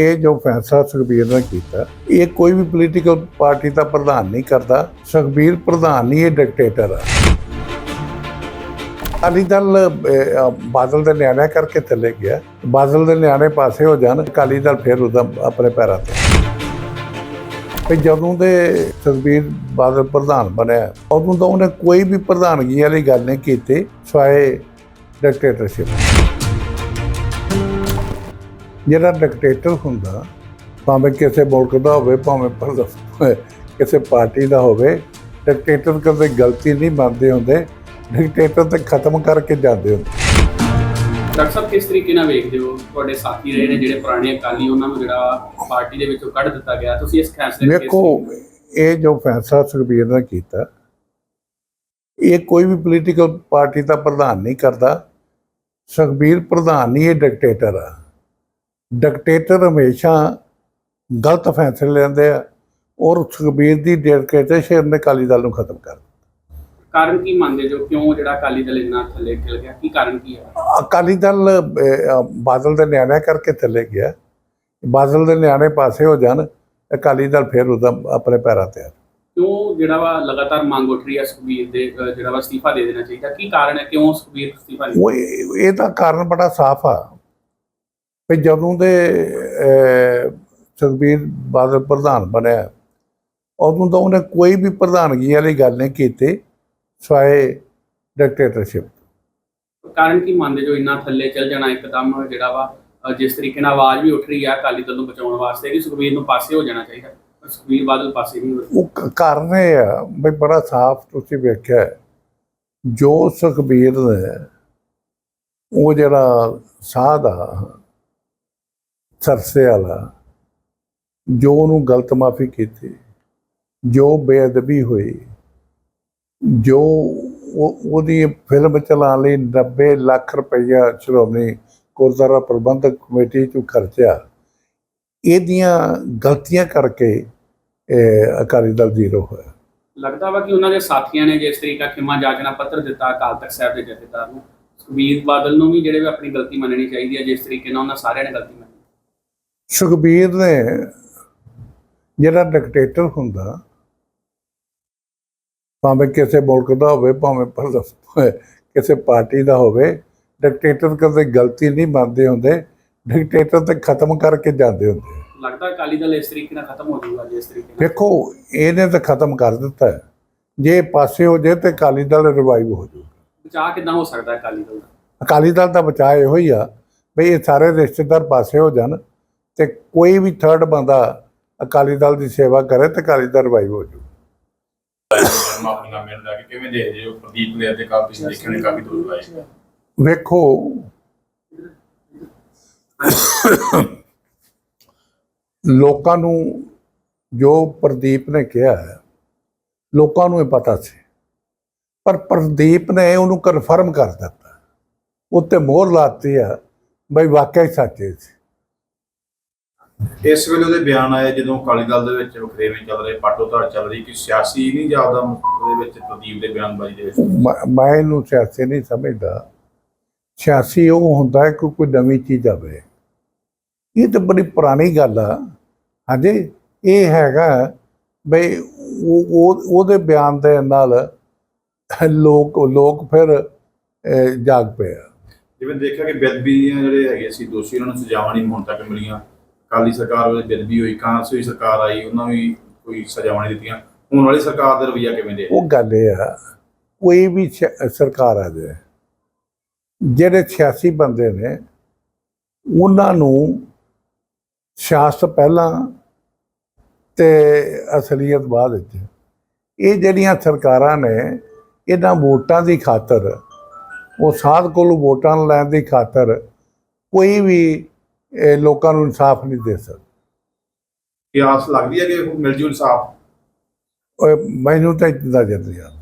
ਇਹ ਜੋ ਫੈਸਲਾ ਸੁਖਬੀਰ ਨੇ ਕੀਤਾ, ਇਹ ਕੋਈ ਵੀ ਪੋਲੀਟੀਕਲ ਪਾਰਟੀ ਦਾ ਪ੍ਰਧਾਨ ਨਹੀਂ ਕਰਦਾ। ਸੁਖਬੀਰ ਪ੍ਰਧਾਨ ਨਹੀਂ ਇਹ ਡਿਕਟੇਟਰ ਆ। ਅਕਾਲੀ ਦਲ ਬਾਦਲ ਦੇ ਨਿਆਣੇ ਕਰਕੇ ਥੱਲੇ ਗਿਆ। ਬਾਦਲ ਦੇ ਨਿਆਣੇ ਪਾਸੇ ਹੋ ਜਾਣ, ਅਕਾਲੀ ਦਲ ਫਿਰ ਉਹਦਾ ਆਪਣੇ ਪੈਰਾਂ ਤੇ। ਤੇ ਜਦੋਂ ਦੇ ਸੁਖਬੀਰ ਬਾਦਲ ਪ੍ਰਧਾਨ ਬਣਿਆ, ਉਦੋਂ ਤੋਂ ਉਹਨੇ ਕੋਈ ਵੀ ਪ੍ਰਧਾਨਗੀ ਵਾਲੀ ਗੱਲ ਨਹੀਂ ਕੀਤੀ, ਸਵਾਏ ਡਿਕਟੇਟਰਸ਼ਿਪ ਜਿਹੜਾ ਡਿਕਟੇਟਰ ਹੁੰਦਾ ਭਾਵੇਂ ਕਿਸੇ ਮੁਲਕ ਦਾ ਹੋਵੇ ਭਾਵੇਂ ਕਿਸੇ ਪਾਰਟੀ ਦਾ ਹੋਵੇ ਡਿਕਟੇਟਰ ਕਦੇ ਗਲਤੀ ਨਹੀਂ ਮੰਨਦੇ ਹੁੰਦੇ ਡਿਕਟੇਟਰ ਤੇ ਖਤਮ ਕਰਕੇ ਜਾਂਦੇ ਹੁੰਦੇ। ਡਾਕਟਰ ਸਾਹਿਬ ਕਿਸ ਤਰੀਕੇ ਨਾਲ ਵੇਖਦੇ ਹੋ? ਤੁਹਾਡੇ ਸਾਥੀ ਰਹੇ ਨੇ ਜਿਹੜੇ ਪੁਰਾਣੇ ਅਕਾਲੀ ਉਹਨਾਂ ਨੂੰ ਜਿਹੜਾ ਪਾਰਟੀ ਦੇ ਵਿੱਚੋਂ ਕੱਢ ਦਿੱਤਾ ਗਿਆ ਤੁਸੀਂ ਇਸ ਫੈਸਲੇ ਵੇਖੋ ਤਰੀਕੇ- ਇਹ ਜੋ ਫੈਸਲਾ ਸੁਖਬੀਰ ਨੇ ਕੀਤਾ ਇਹ ਕੋਈ ਵੀ ਪੋਲੀਟੀਕਲ ਪਾਰਟੀ ਦਾ ਪ੍ਰਧਾਨ ਨਹੀਂ ਕਰਦਾ। ਸੁਖਬੀਰ ਪ੍ਰਧਾਨ ਨਹੀਂ ਇਹ ਡਿਕਟੇਟਰ ਆ। ਡਿਕਟੇਟਰ ਹਮੇਸ਼ਾ ਗਲਤ ਫੈਸਲੇ ਲੈਂਦੇ ਆ ਔਰ ਸੁਖਬੀਰ ਦੀ ਡਿਕਟੇਟਰਸ਼ਿਪ ਨੇ ਅਕਾਲੀ ਦਲ ਨੂੰ ਖਤਮ ਕਰ ਦਿੱਤਾ। ਕਾਰਨ ਕੀ ਮੰਨਦੇ ਜੋ ਕਿਉਂ ਜਿਹੜਾ ਅਕਾਲੀ ਦਲ ਇੰਨਾ ਥੱਲੇ ਚਲ ਗਿਆ? ਕੀ ਕਾਰਨ ਕੀ ਹੈ? ਅਕਾਲੀ ਦਲ ਬਾਦਲ ਦੇ ਨਿਆਣੇ ਕਰਕੇ ਥੱਲੇ ਗਿਆ। ਬਾਦਲ ਦੇ ਨਿਆਣੇ ਪਾਸੇ ਹੋ ਜਾਣ ਅਕਾਲੀ ਦਲ ਫਿਰ ਉਹਦਾ ਆਪਣੇ ਪੈਰਾਂ ਤੇ ਆ ਕਿਉਂ ਜਿਹੜਾ ਵਾ ਲਗਾਤਾਰ ਮੰਗ ਉੱਠ ਰਹੀ ਹੈ ਸੁਖਬੀਰ ਦੇ ਜਿਹੜਾ ਵਾ ਅਸਤੀਫਾ ਦੇ ਦੇਣਾ ਚਾਹੀਦਾ? ਕੀ ਕਾਰਨ ਹੈ? ਕਿਉਂ ਸੁਖਬੀਰ ਅਸਤੀਫਾ ਨਹੀਂ? ਉਹ ਇਹ- ਇਹਦਾ ਕਾਰਨ ਬੜਾ ਸਾਫ਼ ਆ। ਵੀ ਜਦੋਂ ਦੇ ਸੁਖਬੀਰ ਬਾਦਲ ਪ੍ਰਧਾਨ ਬਣਿਆ ਉਦੋਂ ਤੋਂ ਉਹਨੇ ਕੋਈ ਵੀ ਪ੍ਰਧਾਨਗੀ ਵਾਲੀ ਗੱਲ ਨਹੀਂ ਕੀਤੀ ਸਵਾਏ ਡਿਕਟੇਟਰਸ਼ਿਪ ਕਾਰਨ ਕੀ ਮੰਨਦੇ ਜੋ ਇੰਨਾ ਥੱਲੇ ਚਲ ਜਾਣਾ ਇੱਕਦਮ ਜਿਹੜਾ ਵਾ ਜਿਸ ਤਰੀਕੇ ਨਾਲ ਆਵਾਜ਼ ਵੀ ਉੱਠ ਰਹੀ ਹੈ ਅਕਾਲੀ ਦਲ ਨੂੰ ਬਚਾਉਣ ਵਾਸਤੇ ਕਿ ਸੁਖਬੀਰ ਨੂੰ ਪਾਸੇ ਹੋ ਜਾਣਾ ਚਾਹੀਦਾ ਪਰ ਸੁਖਬੀਰ ਬਾਦਲ ਪਾਸੇ ਨਹੀਂ। ਉਹ ਕਾਰਨ ਇਹ ਆ ਵੀ ਬੜਾ ਸਾਫ਼ ਤੁਸੀਂ ਵੇਖਿਆ। ਜੋ ਸੁਖਬੀਰ ਨੇ ਉਹ ਜਿਹੜਾ ਸਾਧ ਆ ਸਰਸੇ ਵਾਲਾ, ਜੋ ਉਹਨੂੰ ਗਲਤ ਮਾਫੀ ਕੀਤੀ, ਜੋ ਬੇਅਦਬੀ ਹੋਈ, ਜੋ ਉਹਦੀ ਫਿਲਮ ਚਲਾਉਣ ਲਈ 90 ਲੱਖ ਰੁਪਈਆ ਸ਼੍ਰੋਮਣੀ ਗੁਰਦੁਆਰਾ ਪ੍ਰਬੰਧਕ ਕਮੇਟੀ ਚੋਂ ਖਰਚਿਆ। ਇਹਦੀਆਂ ਗਲਤੀਆਂ ਕਰਕੇ ਅਕਾਲੀ ਦਲ ਜ਼ੀਰੋ ਹੋਇਆ। ਲੱਗਦਾ ਵਾ ਕਿ ਉਹਨਾਂ ਦੇ ਸਾਥੀਆਂ ਨੇ ਜਿਸ ਤਰੀਕਾ ਖਿਮਾ ਜਾਚਨਾ ਪੱਤਰ ਦਿੱਤਾ ਅਕਾਲ ਤਖਤ ਸਾਹਿਬ ਦੇ ਜਥੇਦਾਰ ਨੂੰ, ਸੁਖਬੀਰ ਬਾਦਲ ਨੂੰ ਵੀ ਜਿਹੜੇ ਵੀ ਆਪਣੀ ਗਲਤੀ ਮੰਨਣੀ ਚਾਹੀਦੀ ਹੈ, ਜਿਸ ਤਰੀਕੇ ਨਾਲ ਉਹਨਾਂ ਸਾਰਿਆਂ ਨੇ ਗਲਤੀ ਮੰਨੀ ਸੁਖਬੀਰ ਨੇ ਜਿਹੜਾ ਡਿਕਟੇਟਰ ਹੁੰਦਾ ਭਾਵੇਂ ਕਿਸੇ ਮੁਲਕ ਦਾ ਹੋਵੇ ਭਾਵੇਂ ਕਿਸੇ ਪਾਰਟੀ ਦਾ ਹੋਵੇ ਡਿਕਟੇਟਰ ਕਦੇ ਗਲਤੀ ਨਹੀਂ ਮੰਨਦੇ ਹੁੰਦੇ ਡਿਕਟੇਟਰ ਤੇ ਖਤਮ ਕਰਕੇ ਜਾਂਦੇ ਹੁੰਦੇ ਲੱਗਦਾ ਅਕਾਲੀ ਦਲ ਇਸ ਤਰੀਕੇ ਨਾਲ ਖਤਮ ਹੋ ਜਾਊਗਾ ਜਿਸ ਤਰੀਕੇ ਨਾਲ। ਵੇਖੋ ਇਹਨੇ ਤਾਂ ਖਤਮ ਕਰ ਦਿੱਤਾ ਹੈ। ਜੇ ਪਾਸੇ ਹੋ ਜੇ ਤੇ ਅਕਾਲੀ ਦਲ ਰਿਵਾਈਵ ਹੋ ਜਾਊ ਬਚਾਅ ਕਿੱਦਾਂ ਹੋ ਸਕਦਾ ਹੈ ਅਕਾਲੀ ਦਲ ਦਾ? ਅਕਾਲੀ ਦਲ ਦਾ ਬਚਾਅ ਇਹੋ ਹੀ ਆ ਵੀ ਇਹ ਸਾਰੇ ਰਿਸ਼ਤੇਦਾਰ ਪਾਸੇ ਹੋ ਜਾਣ ਤੇ ਕੋਈ ਵੀ ਥਰਡ ਬੰਦਾ ਅਕਾਲੀ ਦਲ ਦੀ ਸੇਵਾ ਕਰੇ ਤੇ ਅਕਾਲੀ ਦਲ ਰਿਵਾਈਵ ਹੋ ਜਾਊ ਮਾਫੀ ਨਾ ਮਿਲਦਾ ਕਿ ਕਿਵੇਂ ਦੇ ਜੇ ਪ੍ਰਦੀਪ ਨੇ ਅਤੇ ਕਾਲ ਤੁਸੀਂ ਦੇਖੇ ਨੇ ਕਾਫੀ ਦੂਰ ਆਏ। ਵੇਖੋ। ਲੋਕਾਂ ਨੂੰ ਜੋ ਪ੍ਰਦੀਪ ਨੇ ਕਿਹਾ ਹੈ ਲੋਕਾਂ ਨੂੰ ਇਹ ਪਤਾ ਸੀ। ਪਰ ਪ੍ਰਦੀਪ ਨੇ ਉਹਨੂੰ ਕਨਫਰਮ ਕਰ ਦਿੱਤਾ। ਉੱਤੇ ਮੋਹਰ ਲਾਤੀ ਆ ਬਈ ਵਾਕਿਆ ਹੀ ਸੱਚੇ ਸੀ ਇਸ ਵੇਲੇ ਉਹਦੇ ਬਿਆਨ ਆਏ ਜਦੋਂ ਅਕਾਲੀ ਦਲ ਦੇ ਵਿੱਚ ਵਖਰੇਵੇਂ ਚੱਲ ਰਹੇ ਪਾਟੋ ਧੜ ਚੱਲ ਰਹੀ ਕਿ ਸਿਆਸੀ ਨਹੀਂ ਜਾਪਦਾ ਉਹਦੇ ਵਿੱਚ ਪ੍ਰਦੀਪ ਦੇ ਬਿਆਨਬਾਜ਼ੀ ਦੇ ਵਿੱਚ? ਮੈਂ- ਇਹਨੂੰ ਸਿਆਸੀ ਨਹੀਂ ਸਮਝਦਾ। ਸਿਆਸੀ ਉਹ ਹੁੰਦਾ ਹੈ ਕਿ ਕੋਈ ਨਵੀਂ ਚੀਜ਼ ਆਵੇ। ਇਹ ਤਾਂ ਬੜੀ ਪੁਰਾਣੀ ਗੱਲ ਆ। ਹਾਂਜੀ ਇਹ ਹੈਗਾ ਬਈ ਉਹ ਉਹ- ਉਹਦੇ ਬਿਆਨ ਦੇ ਨਾਲ ਲੋਕ ਲੋਕ ਫਿਰ ਜਾਗ ਪਏ। ਜਿਵੇਂ ਦੇਖਿਆ ਕਿ ਬੇਦਬੀ ਦੀਆਂ ਜਿਹੜੇ ਹੈਗੇ ਸੀ ਦੋਸ਼ੀ ਉਹਨਾਂ ਨੂੰ ਸਜ਼ਾਵਾਂ ਨਹੀਂ ਹੁਣ ਤੱਕ ਮਿਲੀਆਂ। ਅਕਾਲੀ ਸਰਕਾਰ ਵੇਲੇ ਬੇਦਬੀ ਹੋਈ, ਕਾਂਗਰਸੀ ਸਰਕਾਰ ਆਈ, ਉਹਨਾਂ ਵੀ ਕੋਈ ਸਜ਼ਾਵਾਂ ਨਹੀਂ ਦਿੱਤੀਆਂ। ਹੁਣ ਵਾਲੀ ਸਰਕਾਰ ਦਾ ਰਵਈਆ ਕਿਵੇਂ ਦੇ? ਉਹ ਗੱਲ ਇਹ ਆ, ਕੋਈ ਵੀ ਸਰਕਾਰ ਆ ਜਾਏ ਜਿਹੜੇ 86 ਬੰਦੇ ਨੇ, ਉਹਨਾਂ ਨੂੰ ਸਿਆਸਤ ਪਹਿਲਾਂ ਤੇ ਅਸਲੀਅਤ ਬਾਅਦ ਵਿੱਚ, ਇਹ ਜਿਹੜੀਆਂ ਸਰਕਾਰਾਂ ਨੇ, ਇਹਨਾਂ ਵੋਟਾਂ ਦੀ ਖਾਤਰ, ਉਹ ਸਾਧ ਕੋਲ ਵੋਟਾਂ ਲੈਣ ਦੀ ਖਾਤਰ, ਕੋਈ ਵੀ ਇਹ ਲੋਕਾਂ ਨੂੰ ਇਨਸਾਫ ਨਹੀਂ ਦੇ ਸਕਦਾ। ਕਿ ਆਸ ਲੱਗਦੀ ਹੈ ਕਿ ਮਿਲ ਜੂ ਇਨਸਾਫ? ਮੈਨੂੰ ਤਾਂ ਨਜ਼ਰ ਨਹੀਂ ਆਉਂਦਾ